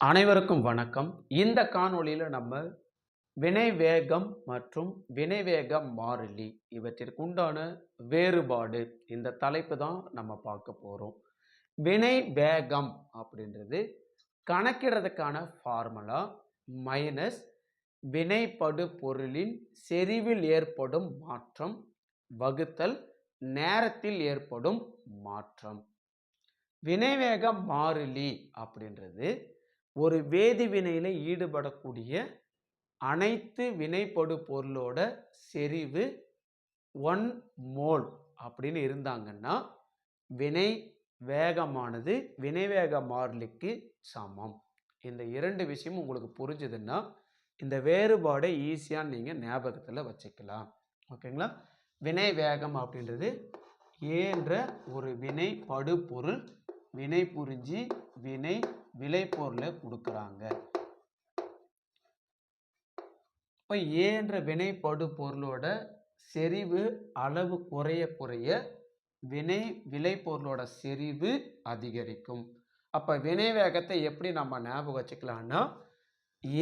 அனைவருக்கும் வணக்கம். இந்த காணொளியில் நம்ம வினைவேகம் மற்றும் வினைவேகம் மாறிலி இவற்றிற்கு உண்டான வேறுபாடு இந்த தலைப்பு தான் நம்ம பார்க்க போகிறோம் வினை வேகம் அப்படின்றது கணக்கிடுறதுக்கான ஃபார்முலா மைனஸ் வினைப்படு பொருளின் செறிவில் ஏற்படும் மாற்றம் வகுத்தல் நேரத்தில் ஏற்படும் மாற்றம். வினைவேக மாறிலி அப்படின்றது ஒரு வேதி வினையில் ஈடுபடக்கூடிய அனைத்து வினைப்படு பொருளோட செறிவு ஒன் மோல் அப்படின்னு இருந்தாங்கன்னா வினை வேகமானது வினைவேக மாறிலிக்கு சமம். இந்த இரண்டு விஷயமும் உங்களுக்கு புரிஞ்சுதுன்னா இந்த வேறுபாடை ஈஸியாக நீங்கள் ஞாபகத்தில் வச்சுக்கலாம். ஓகேங்களா? வினை வேகம் அப்படின்றது ஏன்ற ஒரு வினை படுபொருள் வினை புரிஞ்சு வினை விளைபொருளை கொடுக்குறாங்க. இப்போ ஏன்ற வினைப்படு பொருளோட செறிவு அளவு குறைய குறைய வினை விளைபொருளோட செறிவு அதிகரிக்கும். அப்போ வினை வேகத்தை எப்படி நம்ம ஞாபகம் வச்சுக்கலாம்னா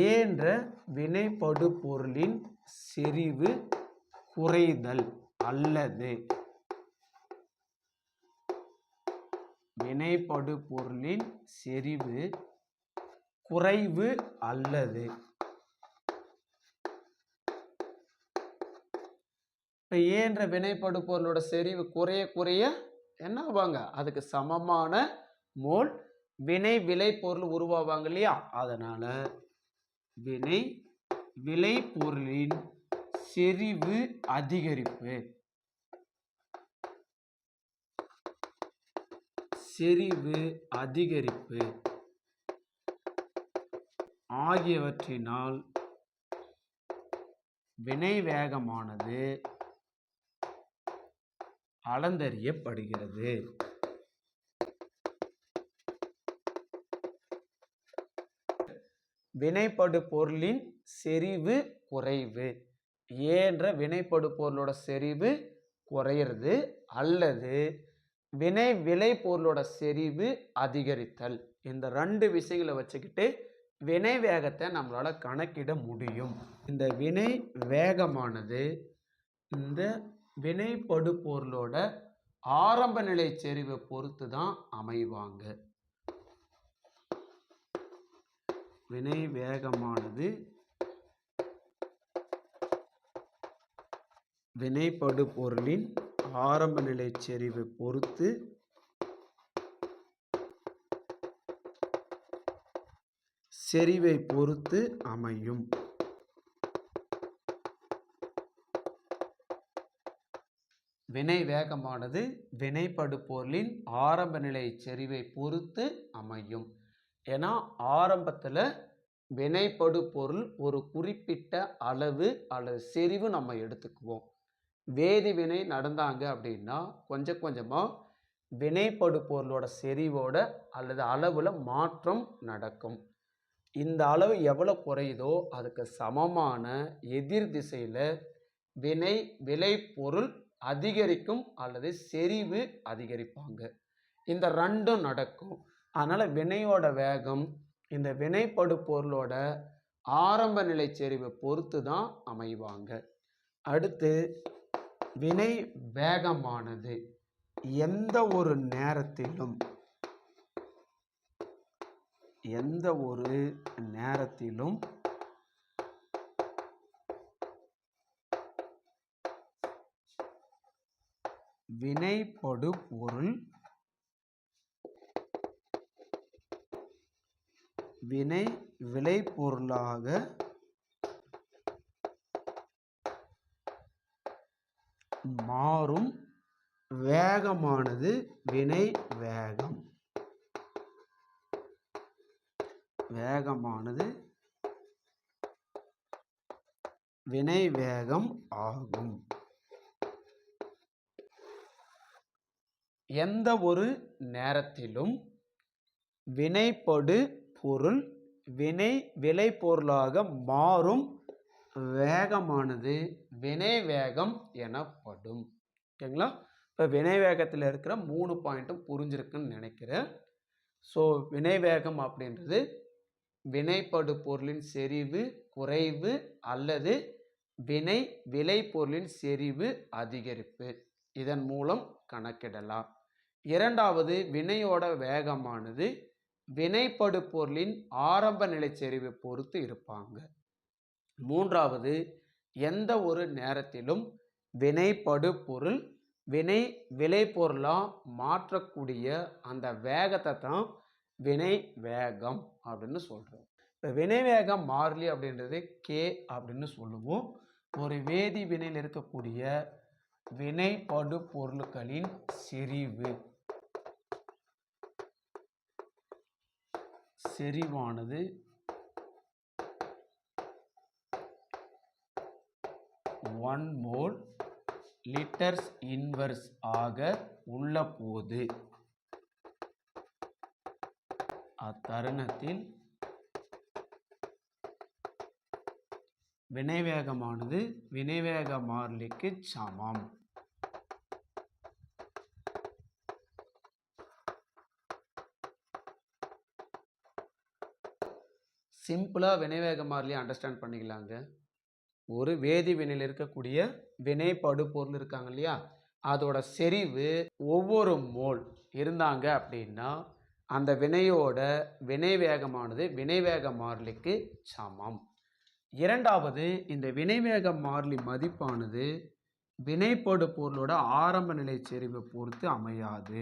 ஏன்ற வினைப்படு பொருளின் செறிவு குறைதல் அல்லது வினைப்படு பொருளின் செறிவு குறைவு அல்லது. இப்போ ஏன்ற வினைப்படு பொருளோட செறிவு குறைய குறைய என்ன ஆவாங்க அதுக்கு சமமான மோல் வினை விலை பொருள் உருவாவாங்க இல்லையா? அதனால வினை விளை பொருளின் செறிவு அதிகரிப்பு. செறிவு அதிகரிப்பு ஆகியவற்றினால் வினை வேகமானது அளந்தறியப்படுகிறது. வினைப்படு பொருளின் செறிவு குறைவு. ஏன்ற வினைப்படு பொருளோட செறிவு குறையிறது அல்லது வினை விளை பொருளோட செறிவு அதிகரித்தல். இந்த ரெண்டு விஷயங்களை வச்சுக்கிட்டு வினை வேகத்தை நம்மளால் கணக்கிட முடியும். இந்த வினை வேகமானது இந்த வினைப்படு பொருளோட ஆரம்ப நிலை செறிவை பொறுத்து தான் அமைவாங்க. வினை வேகமானது வினைப்படு பொருளின் ஆரம்ப நிலை செறிவை பொறுத்து செறிவை பொறுத்து அமையும். வினை வேகமானது வினைப்படு பொருளின் ஆரம்ப நிலை செறிவை பொறுத்து அமையும். ஏன்னா ஆரம்பத்தில் வினைப்படு பொருள் ஒரு குறிப்பிட்ட அளவு அல்லது செறிவு நம்ம எடுத்துக்குவோம். வேதி வினை நடந்தாங்க அப்படின்னா கொஞ்சம் கொஞ்சமாக வினைப்படு பொருளோட செறிவோட அல்லது அளவில் மாற்றம் நடக்கும். இந்த அளவு எவ்வளோ குறையுதோ அதுக்கு சமமான எதிர் திசையில் வினை விளை பொருள் அதிகரிக்கும் அல்லது செறிவு அதிகரிப்பாங்க. இந்த ரெண்டும் நடக்கும். அதனால் வினையோட வேகம் இந்த வினைப்படு பொருளோட ஆரம்ப நிலை செறிவை பொறுத்து தான் அமைவாங்க. அடுத்து வினை வேகமானது. எந்த ஒரு நேரத்திலும் எந்த ஒரு நேரத்திலும் வினைப்படு பொருள் வினை விளைபொருளாக மாறும் வேகமானது வினை வேகம். வேகமானது வினை வேகம் ஆகும். எந்த ஒரு நேரத்திலும் வினைப்படு பொருள் வினை விளைபொருளாக மாறும் வேகமானது வினை வேகம் எனப்படும். ஓகேங்களா? இப்போ வினை வேகத்தில் இருக்கிற மூணு பாயிண்ட்டும் புரிஞ்சிருக்குன்னு நினைக்கிறேன். ஸோ வினை வேகம் அப்படின்றது வினைப்படு பொருளின் செறிவு குறைவு அல்லது வினை விளைபொருளின் செறிவு அதிகரிப்பு. இதன் மூலம் கணக்கிடலாம். இரண்டாவது வினையோட வேகமானது வினைப்படு பொருளின் ஆரம்ப நிலை செறிவை பொறுத்து இருப்பாங்க. மூன்றாவது எந்த ஒரு நேரத்திலும் வினைப்படு பொருள் வினை விளைபொருளாக மாற்றக்கூடிய அந்த வேகத்தை தான் வினை வேகம் அப்படின்னு சொல்கிறோம் இப்போ வினை வேகம் மாறிலி அப்படின்றது கே அப்படின்னு சொல்லுவோம். ஒரு வேதி வினையில் இருக்கக்கூடிய வினைப்படு பொருட்களின் செறிவு. செறிவானது ஒன் மோல் லிட்டர்ஸ் இன்வர்ஸ் ஆக உள்ள போது அத்தருணத்தில் வினைவேகமானது வினைவேக மாறிலிக்கு சமம். சிம்பிளாக வினைவேக மாறிலியை அண்டர்ஸ்டாண்ட் பண்ணிக்கலாங்க. ஒரு வேதி வினையில் இருக்கக்கூடிய வினைப்படு பொருள் இருக்காங்க இல்லையா? அதோட செறிவு ஒவ்வொரு மோல் இருந்தாங்க அப்படின்னா அந்த வினையோட வினை வேகமானது வினைவேக மாறிலிக்கு சமம். இரண்டாவது இந்த வினைவேக மாறிலி மதிப்பானது வினைப்படு பொருளோட ஆரம்ப நிலை செறிவை பொறுத்து அமையாது.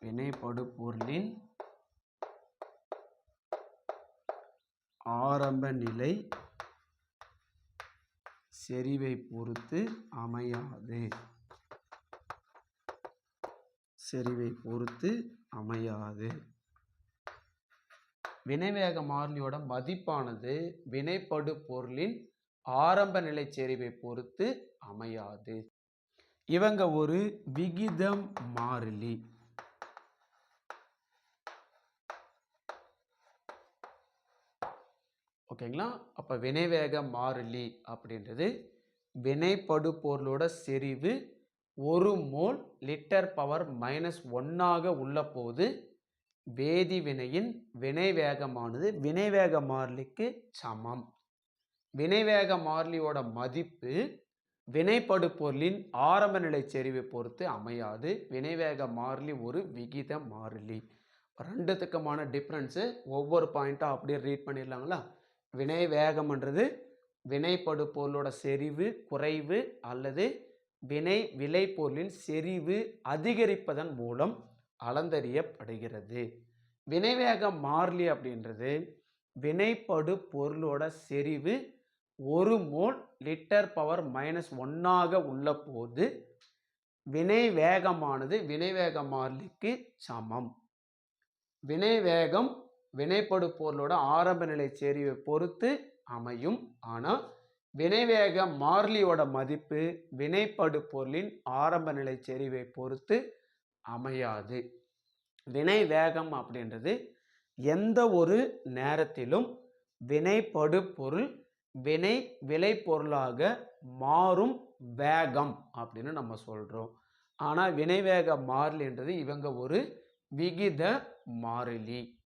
வினைப்படு பொருளின் ஆரம்ப நிலை செறிவை பொறுத்து அமையாது. செறிவை பொறுத்து அமையாது. வினைவேக மாறிலியோட மதிப்பானது வினைப்படு பொருளின் ஆரம்ப நிலை செறிவை பொறுத்து அமையாது. இவங்க ஒரு விகிதம் மாறிலி. ஓகேங்களா? அப்போ வினைவேக மாறிலி அப்படின்றது வினைப்படு பொருளோட செறிவு ஒரு மோல் லிட்டர் பவர் மைனஸ் ஒன்னாக உள்ள போது வேதி வினையின் வினைவேகமானது வினைவேக மாறிலிக்கு சமம். வினைவேக மாறிலியோட மதிப்பு வினைப்படு பொருளின் ஆரம்ப நிலை செறிவை பொறுத்து அமையாது. வினைவேக மாறிலி ஒரு விகித மாறிலி. ரெண்டுத்துக்குமான டிஃப்ரென்ஸு ஒவ்வொரு பாயிண்ட்டாக அப்படியே ரீட் பண்ணிடலாங்களா? வினை வேகம்ன்றது வினைப்படு பொருளோட செறிவு குறைவு அல்லது வினை விளைபொருளின் செறிவு அதிகரிப்பதன் மூலம் அளந்தறியப்படுகிறது. வினைவேக மாறிலி அப்படின்றது வினைப்படு பொருளோட செறிவு ஒரு மோல் லிட்டர் பவர் மைனஸ் ஒன்னாக உள்ள போது வினை வேகமானது வினைவேக மாறிலிக்கு சமம். வினைவேகம் வினைப்படு பொருளோட ஆரம்ப நிலை செறிவை பொறுத்து அமையும். ஆனால் வினைவேக மாறிலியோட மதிப்பு வினைப்படு பொருளின் ஆரம்ப நிலை செறிவை பொறுத்து அமையாது. வினை வேகம் அப்படின்றது எந்த ஒரு நேரத்திலும் வினைப்படு பொருள் வினை விளைபொருளாக மாறும் வேகம் அப்படின்னு நம்ம சொல்கிறோம் ஆனால் வினைவேக மாறிலின்றது இவங்க ஒரு விகித மாறிலி.